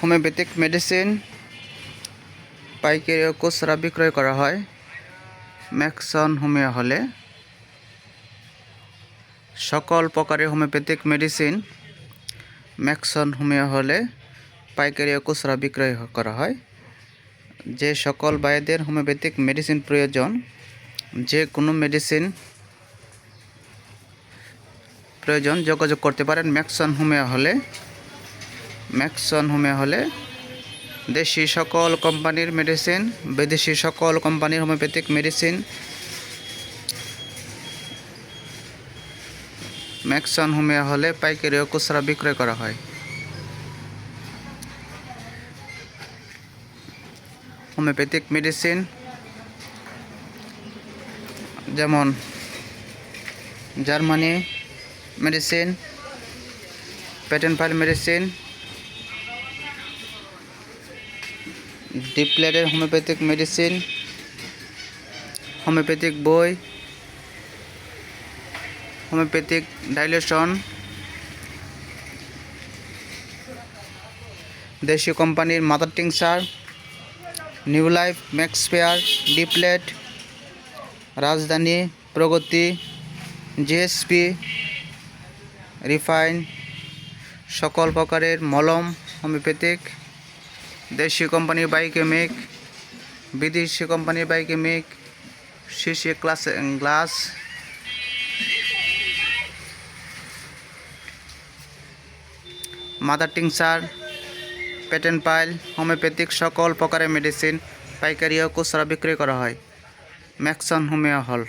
Homeopathic medicine পাইকারি খুচরা বিক্রয় করা হয়। ম্যাক্সন হোমিও হলে। সকল প্রকারের হোমিওপ্যাথিক মেডিসিন ম্যাক্সন হোমিও হলে পাইকারি খুচরা বিক্রয় করা হয়। যে সকল ভাইদের হোমিওপ্যাথিক মেডিসিন প্রয়োজন, যে কোনো মেডিসিন প্রয়োজন যোগাযোগ করতে পারেন। ম্যাক্সন হোমিও হলে ম্যাক্সন হোমিও হলে দেশি সকল কোম্পানির মেডিসিন বিদেশি সকল কোম্পানির হোমিওপ্যাথিক মেডিসিন ম্যাক্সন হোমিও হলে পাইকারি ও খুচরা বিক্রয় করা হয়। হোমিওপ্যাথিক মেডিসিন যেমন Germany medicine patent file medicine ডিপ্লেটের homeopathic medicine, homeopathic বই, হোমিওপ্যাথিক ডাইলেশন, দেশীয় কোম্পানির mother tincture new life Maxfair ডিপ্লেট Rajdhani Pragati, GSP, refine, সকল প্রকারের মলম, হোমিওপ্যাথিক দেশীয় কোম্পানির বাইকেমিক বিদেশি কোম্পানির বাইকেমিক শিশি class glass mother tincture patent pile homeopathic সকল প্রকারের মেডিসিন পাইকারি ও খুচরা বিক্রি করা হয়। ম্যাক্সন হোমিও হল